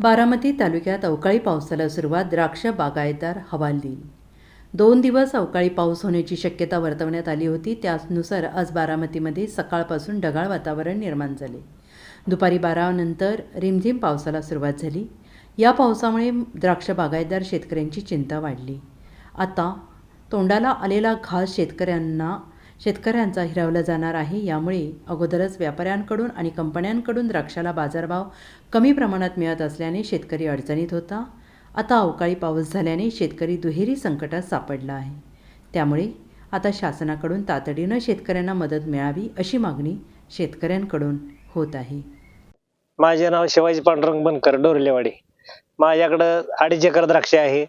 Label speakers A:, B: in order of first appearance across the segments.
A: बारामती तालुक्यात अवकाळी पावसाला सुरुवात द्राक्ष बागायतदार हवालदिल. दोन दिवस अवकाळी पाऊस होण्याची शक्यता वर्तवण्यात आली होती त्यानुसार आज बारामतीमध्ये सकाळपासून ढगाळ वातावरण निर्माण झाले. दुपारी बारानंतर रिमझिम पावसाला सुरुवात झाली. या पावसामुळे द्राक्ष बागायतदार शेतकऱ्यांची चिंता वाढली. आता तोंडाला आलेला घास शेतकऱ्यांना शेतकऱ्यांचा हिरावला जाणार आहे. यामुळे अगोदरच व्यापाऱ्यांकडून आणि कंपन्यांकडून द्राक्षाला बाजारभाव कमी प्रमाणात मिळत असल्याने शेतकरी अडचणीत होता. आता अवकाळी पाऊस झाल्याने शेतकरी दुहेरी संकटात सापडला आहे. त्यामुळे आता शासनाकडून तातडीनं शेतकऱ्यांना मदत मिळावी अशी मागणी शेतकऱ्यांकडून होत आहे.
B: माझे नाव शिवाजी पांडुरंग बनकर डोरलेवाडी. माझ्याकडं अडीच एकर द्राक्ष आहे.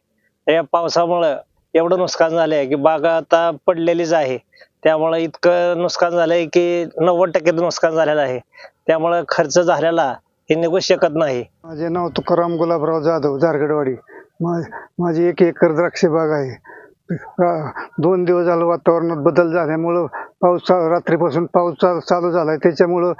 B: या पावसामुळं एवढं नुकसान झालंय की बागा आता पडलेलीच आहे. त्यामुळं इतकं नुकसान झालंय की नव्वद टक्के नुकसान झालेलं आहे. त्यामुळं खर्च झालेला हे निघू शकत नाही.
C: माझे नाव तुकाराम गुलाबराव जाधव झारगडवाडी. मा माझी एक एकर द्राक्ष बाग आहे. दोन दिवस झालं वातावरणात बदल झाल्यामुळं पाऊस रात्रीपासून पाऊस चालू चालू आहे त्याच्यामुळं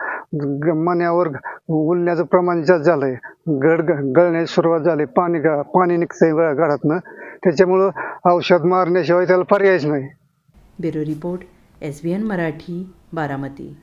C: ग- मण्यावर उलण्याचं प्रमाण जास्त झालंय. गड ग- गळण्याची सुरुवात झाली. पाणी गा- पाणी निघतंय गडातनं त्याच्यामुळं औषध मारण्याशिवाय त्याला पर्यायच नाही.
A: Bureau report S B N Marathi Baramati.